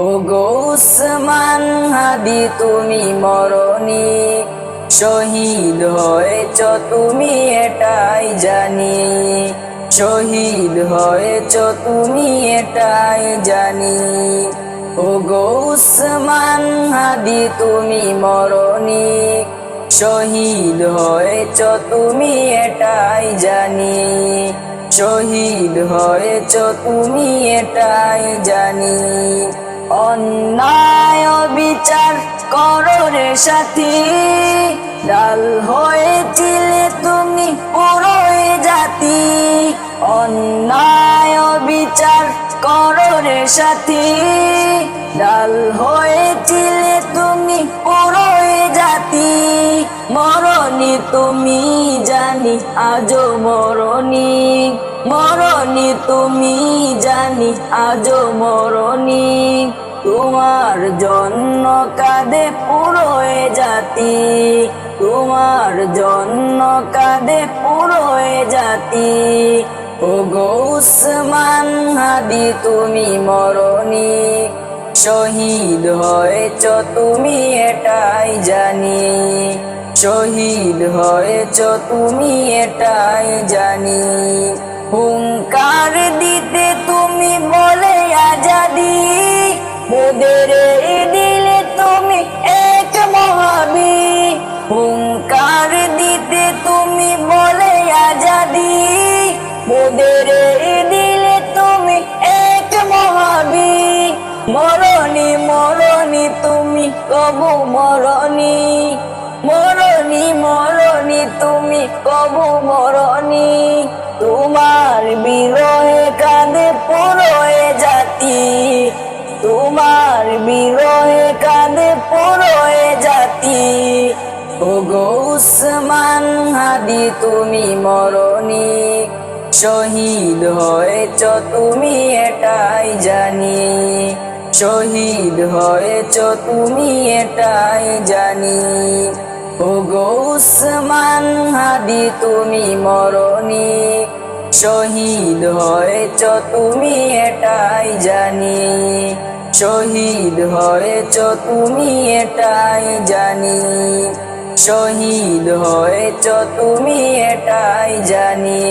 গোসমান হাদি তুমি মরণি। শহীদ হয়েছ তুমি এটাই জানি। শহীদ হয়েছ তুমি এটাই জানি। ও গোসমান হাদি তুমি মরণি। শহীদ হয়েছ তুমি এটাই জানি। শহীদ হয়েছ তুমি এটাই জানি। অন্যায় বিচার করো রে সাথী। ডাল হয়েছিলে তুমি পুরো জাতি। অন্যায় বিচার করো রে সাথী। ডাল হয়েছিলে মরণি তুমি জানি, আজও মরণি। মরণি তুমি জানি, আজও মরণি। তোমার জন্য কাঁদে পুরো এ জাতি। তোমার জন্য কাঁদে পুরো এ জাতি। ও গৌসমান হাদি, তুমি মরণি। শহীদ হয়েছ তুমি এটাই জানি। শহীদ হয়েছ তুমি এটাই জানি। হুঙ্কার দিতে তুমি বলে আজাদি। মোদের দিলে তুমি এক মহাবি। হুঙ্কার দিতে তুমি বলে আজাদি। মোদের দিলে তুমি এক মহাবি। মরণি মরণি তুমি কবু মরণি। মরণি মরণি, তুমি কবু মরণি। তোমার বিরহে কাঁদে পুরোয়ে জাতি। তোমার বিরহে কাঁদে পুরোয়ে জাতি। ও গৌসমান হাদি, তুমি মরণি। শহীদ হয়েছ তুমি এটাই জানি। শহীদ হয়েছ তুমি এটাই জানি। ও গৌসমান হাদি, তুমি মরণি। শহীদ হয়েছ তুমি এটাই জানি। শহীদ হয়েছ তুমি এটাই জানি। শহীদ হয়েছ তুমি এটাই জানি।